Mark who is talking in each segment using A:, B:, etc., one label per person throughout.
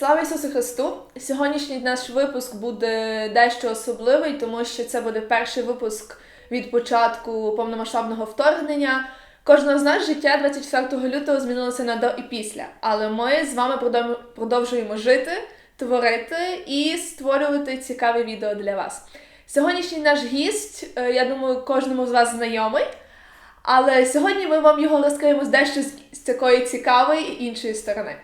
A: Слава Ісусу Христу! Сьогоднішній наш випуск буде дещо особливий, тому що це буде перший випуск від початку повномасштабного вторгнення. Кожного з нас життя 24 лютого змінилося на до і після. Але ми з вами продовжуємо жити, творити і створювати цікаві відео для вас. Сьогоднішній наш гість, е, я думаю, кожному з вас знайомий. Але сьогодні ми вам його розкриємо з дещо з такої цікавої і іншої сторони.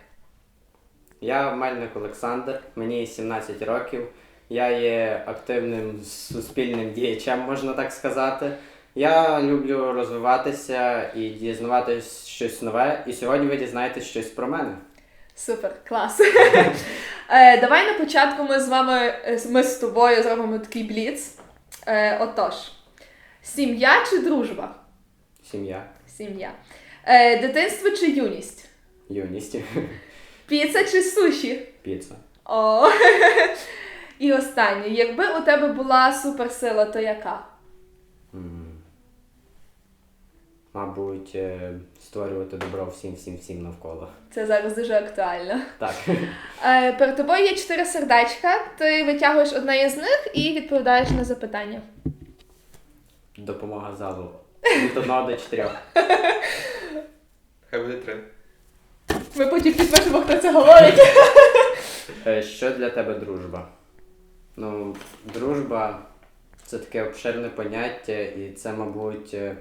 B: Я Мельник Олександр, мені 17 років. Я є активним суспільним діячем, можна так сказати. Я люблю розвиватися і дізнаватись щось нове. І сьогодні ви дізнаєтесь щось про мене.
A: Супер, клас. Е, Давай на початку ми з вами, е, ми з тобою зробимо такий бліц. Е, Отож, сім'я чи дружба?
B: Сім'я,
A: Сім'я. Дитинство чи юність?
B: юність,
A: Піца чи суші?
B: піца.
A: О. І останнє. Якби у тебе була суперсила, то яка?
B: Мабуть, е, створювати добро всім, всім, всім навколо.
A: Це зараз дуже актуально.
B: Так.
A: Е, Перед тобою є чотири сердечка. Ти витягуєш одне із них і відповідаєш на запитання.
B: Допомога залу. Від одного до чотирьох.
C: Хай буде три.
A: Ми потім підпишемо, хто це говорить.
B: Е, Що для тебе дружба? Ну, дружба це таке обширне поняття, і це, мабуть, е,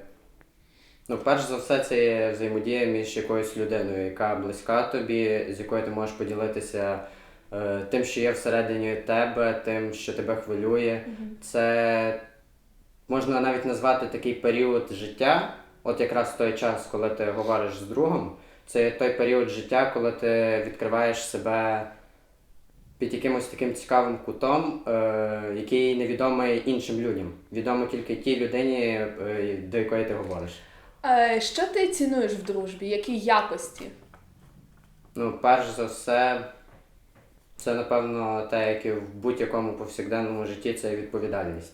B: ну, перш за все, це є взаємодія між якоюсь людиною, яка близька тобі, з якою ти можеш поділитися е, тим, що є всередині тебе, тим, що тебе хвилює. Це можна навіть назвати такий період життя, от якраз той час, коли ти говориш з другом, це той період життя, коли ти відкриваєш себе під якимось таким цікавим кутом, е, який невідомий іншим людям. Відомо тільки тій людині, е, до якої ти говориш.
A: Е, Що ти цінуєш в дружбі? Які якості?
B: Ну, перш за все, це напевно те, як і в будь-якому повсякденному житті, це відповідальність.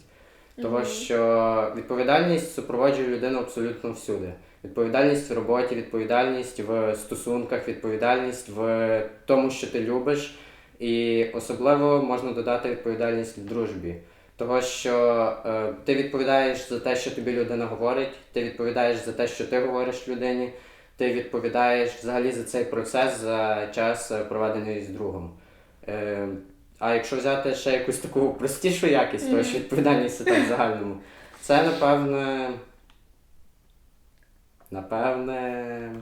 B: Того, що відповідальність супроводжує людину абсолютно всюди. Відповідальність в роботі, відповідальність в стосунках, відповідальність в тому, що ти любиш. І особливо можна додати відповідальність в дружбі. Того, що е, ти відповідаєш за те, що тобі людина говорить, ти відповідаєш за те, що ти говориш людині, ти відповідаєш взагалі за цей процес, за час е, проведений з другом. Е, а якщо взяти ще якусь таку простішу якість, тому що відповідальність це так в загальному, це напевне. Напевне.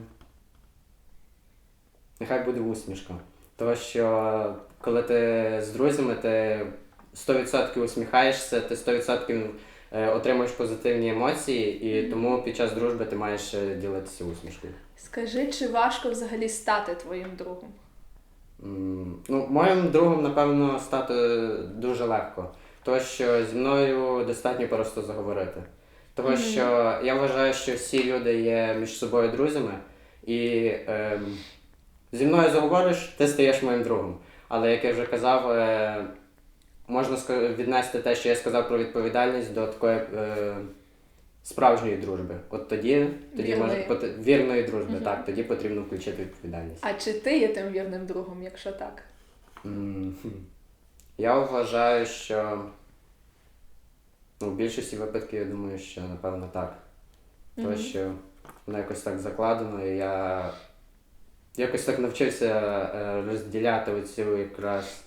B: Нехай буде усмішка. Тому що коли ти з друзями, ти 100% усміхаєшся, ти 100% е, отримуєш позитивні емоції, і тому під час дружби ти маєш е, ділитися усмішкою.
A: Скажи, чи важко взагалі стати твоїм другом?
B: Ну, моїм другом, напевно, стати дуже легко. Тому що зі мною достатньо просто заговорити. Тому що я вважаю, що всі люди є між собою друзями, і ем, зі мною заговориш, ти стаєш моїм другом. Але як я вже казав, е, можна віднести те, що я сказав про відповідальність до такої е, справжньої дружби. От тоді, тоді може
A: Вірної.
B: пот- вірної дружби,
A: Мгм.
B: так, тоді потрібно включити відповідальність.
A: А чи ти є тим вірним другом, якщо так?
B: М, хм. Я вважаю, що ну, в більшості випадків я думаю, що напевно так. Тому що воно якось так закладено, і я якось так навчився е, розділяти оцю якраз.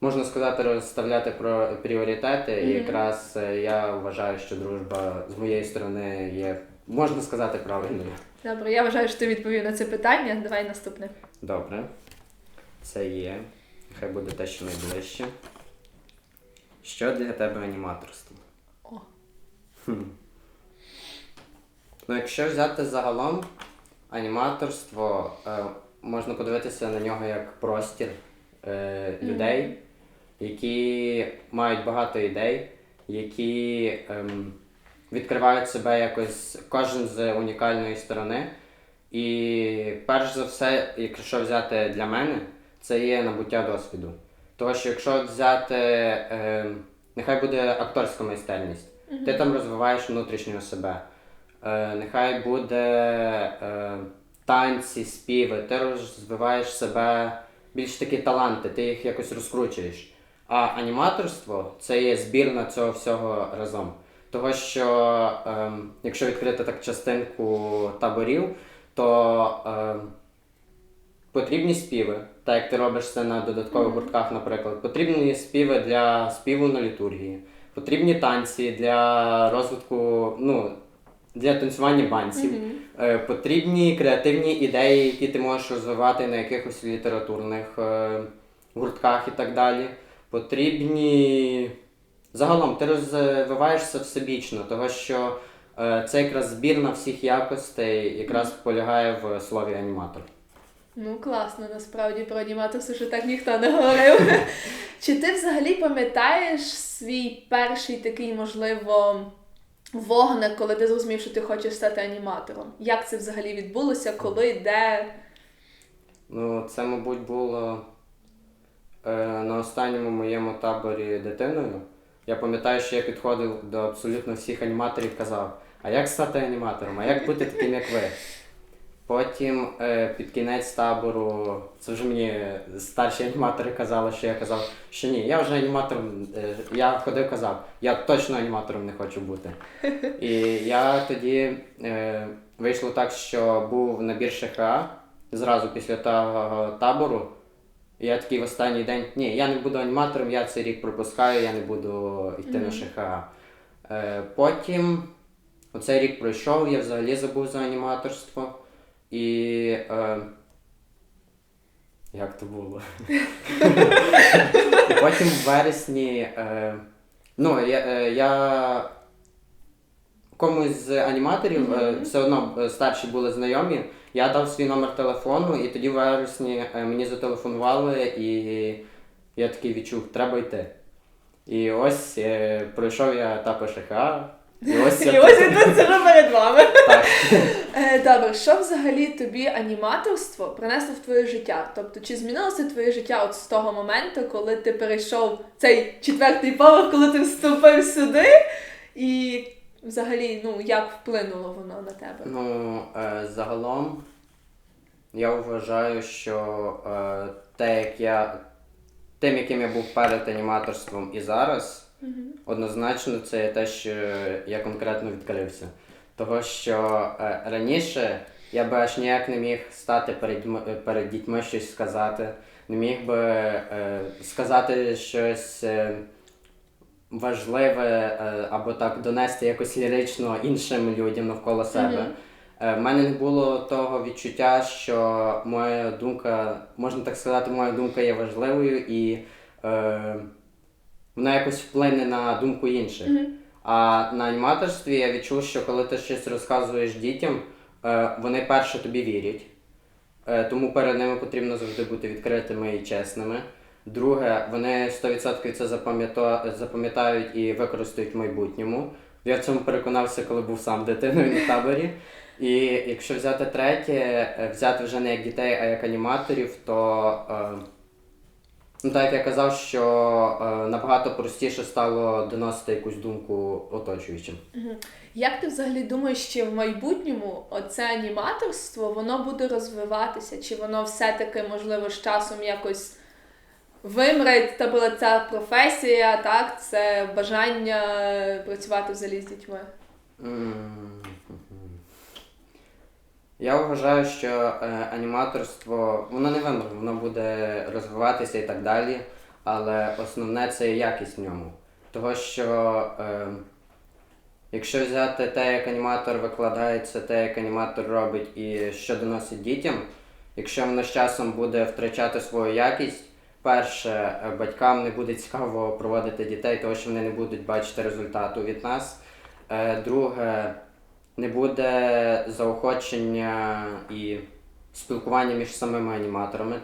B: Можна сказати, розставляти про пріоритети, і якраз е, я вважаю, що дружба з моєї сторони є, можна сказати, правильною.
A: Добре, я вважаю, що ти відповів на це питання. Давай наступне.
B: Добре. Це є. Хай буде те, що найближче. Що для тебе аніматорство?
A: О.
B: Хм. Ну, якщо взяти загалом, аніматорство е, можна подивитися на нього як простір е, людей, які мають багато ідей, які ем, відкривають себе якось кожен з унікальної сторони. І перш за все, якщо взяти для мене, це є набуття досвіду. Тому що якщо взяти, е, нехай буде акторська майстерність, ти там розвиваєш внутрішнього себе. Е, нехай буде е, танці, співи, ти розвиваєш себе більш такі таланти, ти їх якось розкручуєш. А аніматорство це є збірна цього всього разом. Того, що ем, якщо відкрити так частинку таборів, то ем, потрібні співи, так як ти робиш це на додаткових гуртках, наприклад. Потрібні співи для співу на літургії, потрібні танці для розвитку, ну, для танцювання банців. Е, Потрібні креативні ідеї, які ти можеш розвивати на якихось літературних е, гуртках і так далі. Потрібні. Загалом ти розвиваєшся всебічно, того що е, це якраз збірна всіх якостей, якраз полягає в слові аніматор.
A: Ну, класно, насправді про аніматорство, що так ніхто не говорив. Чи ти взагалі пам'ятаєш свій перший такий, можливо, вогник, коли ти зрозумів, що ти хочеш стати аніматором? Як це взагалі відбулося, коли, де?
B: Ну, це, мабуть, було е, на останньому моєму таборі дитиною. Я пам'ятаю, що я підходив до абсолютно всіх аніматорів і казав, а як стати аніматором, а як бути таким, як ви? Потім е, під кінець табору, це вже мені старші аніматори казали, що я казав, що ні, я вже аніматором, е, я ходив казав, я точно аніматором не хочу бути. І я тоді е, вийшло так, що був набір ШХА зразу після того табору. І я такий в останній день, ні, я не буду аніматором, я цей рік пропускаю, я не буду йти на ШХА. Потім оцей рік пройшов, я взагалі забув за аніматорство. І. Е, як то було? І потім в вересні. Е, ну, я, е, я комусь з аніматорів, е, все одно е, старші були знайомі. Я дав свій номер телефону, і тоді в вересні е, мені зателефонували, і я такий відчув, треба йти. І ось е, пройшов я етапи ШХА. І ось
A: І
B: я
A: ось і тут сижу перед вами.
B: так.
A: Добре, що взагалі тобі аніматорство принесло в твоє життя? Тобто, чи змінилося твоє життя от з того моменту, коли ти перейшов цей четвертий поверх, коли ти вступив сюди? І взагалі, ну як вплинуло воно на тебе?
B: Ну, е, загалом я вважаю, що е, те, як я, тим, яким я був перед аніматорством і зараз, однозначно це те, що я конкретно відкрився. Того, що е, раніше я би аж ніяк не міг стати перед, е, перед дітьми щось сказати, не міг би е, сказати щось. Е, важливе е, або так донести якось лірично іншим людям навколо себе. Е, В мене не було того відчуття, що моя думка, можна так сказати, моя думка є важливою і е, вона якось вплине на думку інших.
A: Мгм.
B: А на аніматорстві я відчув, що коли ти щось розказуєш дітям, е, вони перше тобі вірять. Е, тому перед ними потрібно завжди бути відкритими і чесними. Друге, вони 100% це запам'ятають і використають в майбутньому. Я в цьому переконався, коли був сам дитиною на таборі. І якщо взяти третє, е, взяти вже не як дітей, а як аніматорів, то ну, так як я казав, що е, набагато простіше стало доносити якусь думку оточуючим.
A: Як ти взагалі думаєш, чи в майбутньому оце аніматорство воно буде розвиватися? Чи воно все-таки, можливо, з часом якось вимре, та була ця професія, так? Це бажання працювати взагалі з дітьми?
B: М. Я вважаю, що е, аніматорство воно не вимре, воно буде розвиватися і так далі, але основне це якість в ньому. Того, що е, якщо взяти те, як аніматор викладається, те, як аніматор робить і що доносить дітям, якщо воно з часом буде втрачати свою якість, перше, е, батькам не буде цікаво проводити дітей, тому що вони не будуть бачити результату від нас. Е, Друге, не буде заохочення і спілкування між самими аніматорами.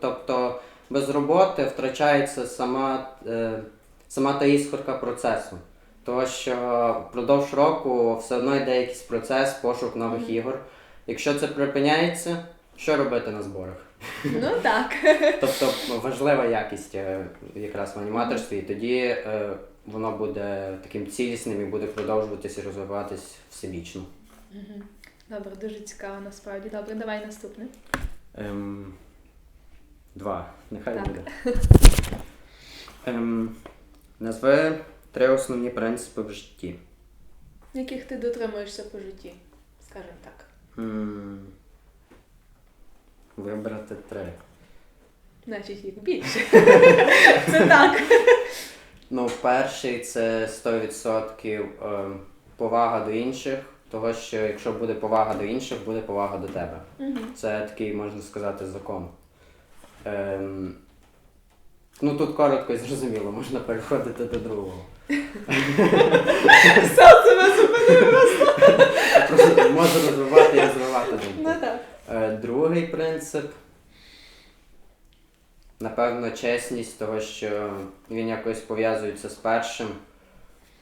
B: Тобто без роботи втрачається сама, е, сама та іскорка процесу. Тому що впродовж року все одно йде якийсь процес, пошук нових ігор. Якщо це припиняється, що робити на зборах?
A: Ну так.
B: Тобто важлива якість е, якраз в аніматорстві, і тоді е, воно буде таким цілісним і буде продовжуватися і розвиватись всебічно.
A: Добре, дуже цікаво насправді. Добре, давай наступне.
B: Ем, Два. Нехай
A: Так.
B: буде. Ем, назви три основні принципи в житті.
A: Яких ти дотримуєшся по житті, скажімо так.
B: М, Вибрати три.
A: Значить, їх більше. Це так.
B: Ну, перший це 100% ем, повага до інших, того що якщо буде повага до інших, буде повага до тебе.
A: Мгм.
B: Це такий, можна сказати, закон. Ем, ну тут коротко і зрозуміло, можна переходити до другого.
A: Сам себе зупинив.
B: Просто можу розвивати і розвивати думку.
A: Ну.
B: Е, Другий принцип. Напевно, чесність, того, що він якось пов'язується з першим.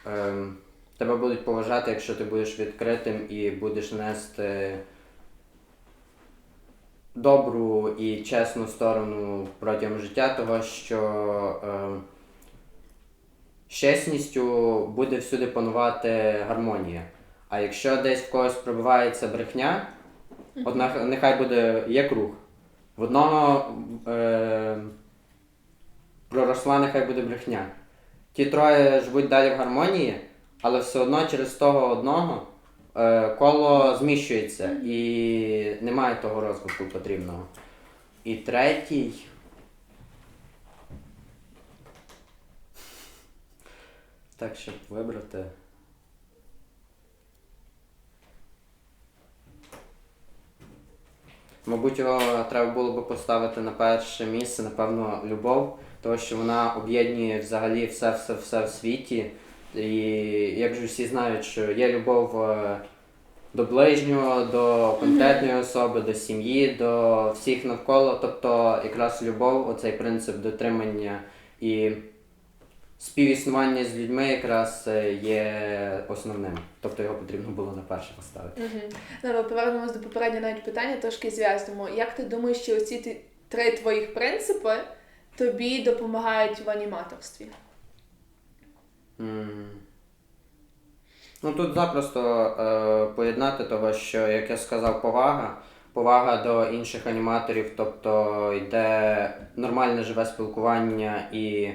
B: Ем, Тебе будуть поважати, якщо ти будеш відкритим і будеш нести добру і чесну сторону протягом життя, того що ем, з чесністю буде всюди панувати гармонія. А якщо десь в когось пробивається брехня, От нехай буде є круг. В одного е, проросла, нехай буде брехня. Ті троє живуть далі в гармонії, але все одно через того одного е, коло зміщується і немає того розвитку потрібного. І третій. Так, щоб вибрати. Мабуть, його треба було би поставити на перше місце, напевно, любов, тому що вона об'єднує взагалі все, все, все в світі. І як же всі знають, що є любов е, до ближнього, до конкретної особи, до сім'ї, до всіх навколо. Тобто, якраз любов, оцей принцип дотримання і співіснування з людьми якраз е, є основним. Тобто його потрібно було на перше поставити.
A: Угу. Добре, повернемось до попереднього навіть питання, трошки зв'язуємо. Як ти думаєш, що оці три твоїх принципи тобі допомагають в аніматорстві?
B: М. Ну тут запросто е, поєднати того, що, як я сказав, повага. Повага до інших аніматорів, тобто йде нормальне живе спілкування і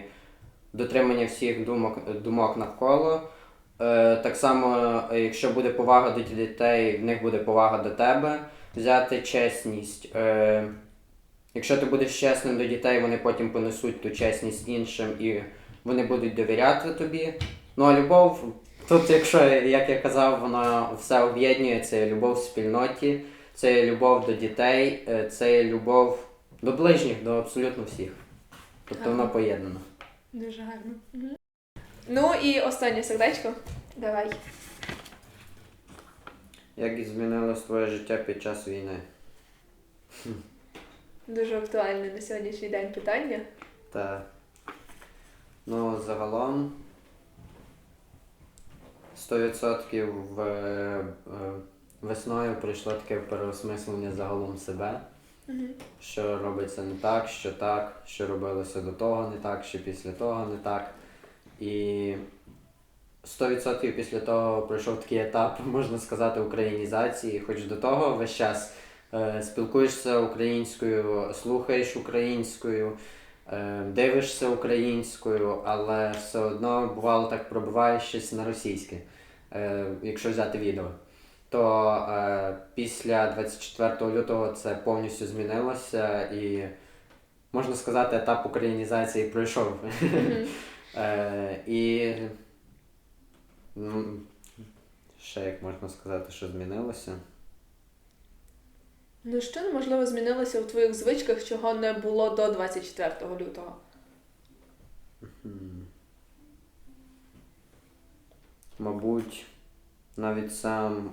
B: дотримання всіх думок, думок навколо. Е, так само, е, якщо буде повага до дітей, в них буде повага до тебе. Взяти чесність. Е, якщо ти будеш чесним до дітей, вони потім понесуть ту чесність іншим і вони будуть довіряти тобі. Ну а любов, тут, якщо, як я казав, вона все об'єднує, це любов в спільноті, це любов до дітей, це любов до ближніх, до абсолютно всіх. Тобто воно
A: Ага. Дуже гарно. Угу. Ну і останнє сердечко. Давай.
B: Як змінилось твоє життя під час війни?
A: Дуже актуальне на сьогоднішній день питання.
B: Та ну, загалом 100% в, е, весною прийшло таке переосмислення загалом себе.
A: Угу.
B: що робиться не так, що так, що робилося до того не так, що після того не так. І 100% після того пройшов такий етап, можна сказати, українізації, хоч до того весь час е, спілкуєшся українською, слухаєш українською, е, дивишся українською, але все одно бувало так пробиваєш щось на російське, е, якщо взяти відео то е, після 24 лютого це повністю змінилося і, можна сказати, етап українізації пройшов. Е, і ну, ще як можна сказати, що змінилося.
A: Ну що можливо змінилося в твоїх звичках, чого не було до 24 лютого?
B: Мабуть, навіть сам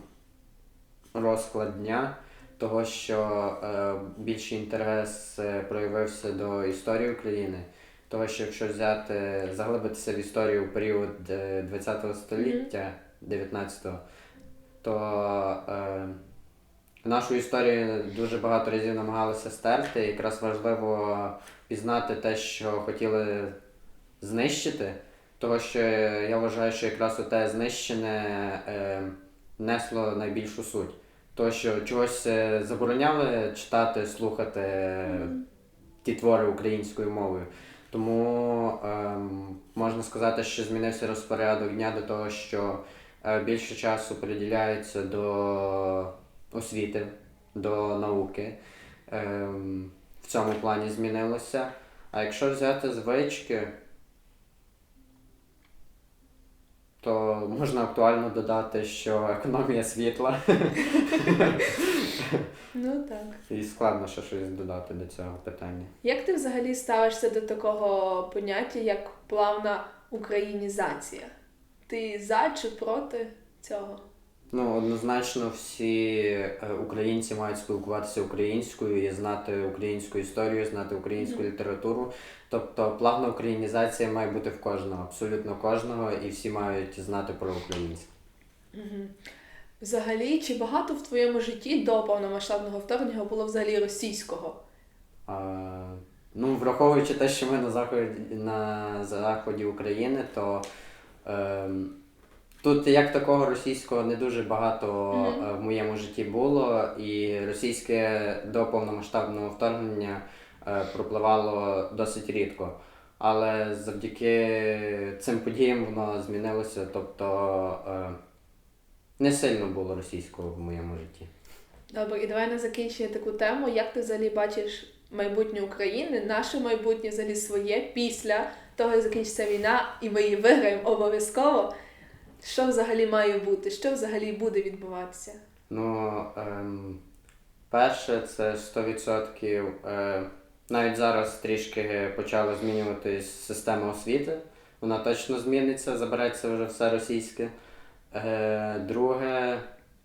B: розклад дня, того, що е, більший інтерес е, проявився до історії України. Того, що якщо взяти, заглибитися в історію в період е, 20 століття, 19-го, то е, нашу історію дуже багато разів намагалися стерти. І якраз важливо пізнати те, що хотіли знищити. Того, що я вважаю, що якраз те знищене е, несло найбільшу суть. Того, що чогось е, забороняли читати, слухати, е, ті твори українською мовою. Тому ем, можна сказати, що змінився розпорядок дня до того, що е, більше часу приділяється до освіти, до науки. Ем, в цьому плані змінилося. А якщо взяти звички, то можна актуально додати, що економія світла.
A: Ну так.
B: І складно ще щось додати до цього питання.
A: Як ти взагалі ставишся до такого поняття, як плавна українізація? Ти за чи проти цього?
B: Ну, однозначно, всі е, українці мають спілкуватися українською і знати українську історію, знати українську літературу. Тобто плавна українізація має бути в кожного, абсолютно кожного, і всі мають знати про українське.
A: Угу. Взагалі, чи багато в твоєму житті до повномасштабного вторгнення було взагалі російського?
B: А, ну, враховуючи те, що ми на заході, на заході України, то ем, тут як такого російського не дуже багато е, в моєму житті було, і російське до повномасштабного вторгнення е, пропливало досить рідко. Але завдяки цим подіям воно змінилося, тобто е, не сильно було російського в моєму житті.
A: Добре, і давай на закінчення таку тему. Як ти взагалі бачиш майбутнє України, наше майбутнє взагалі своє після того, як закінчиться війна, і ми її виграємо обов'язково. Що взагалі має бути? Що взагалі буде відбуватися?
B: Ну, ем, перше, це 100%. Е, навіть зараз трішки почала змінюватись система освіти. Вона точно зміниться, забереться вже все російське. Е, друге,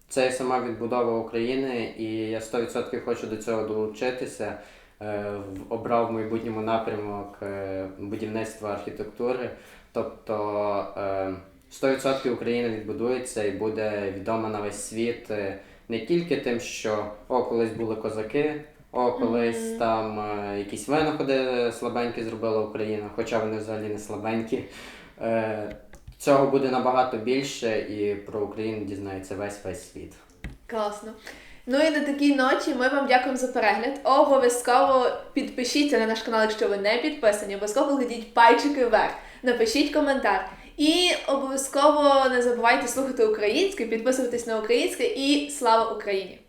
B: це сама відбудова України, і я 100% хочу до цього долучитися. Е, обрав в майбутньому напрямок е, будівництва архітектури. Тобто е, 100% Україна відбудується і буде відома на весь світ е, не тільки тим, що о, колись були козаки, о, колись
A: Мгм.
B: там е, якісь винаходи слабенькі зробила Україна, хоча вони взагалі не слабенькі. Е, цього буде набагато більше, і про Україну дізнається весь весь світ.
A: Класно. Ну і на такій ноті ми вам дякуємо за перегляд. Обов'язково підпишіться на наш канал, якщо ви не підписані. Обов'язково кладіть пальчики вверх, напишіть коментар. І обов'язково не забувайте слухати українське, підписуватись на українське і слава Україні!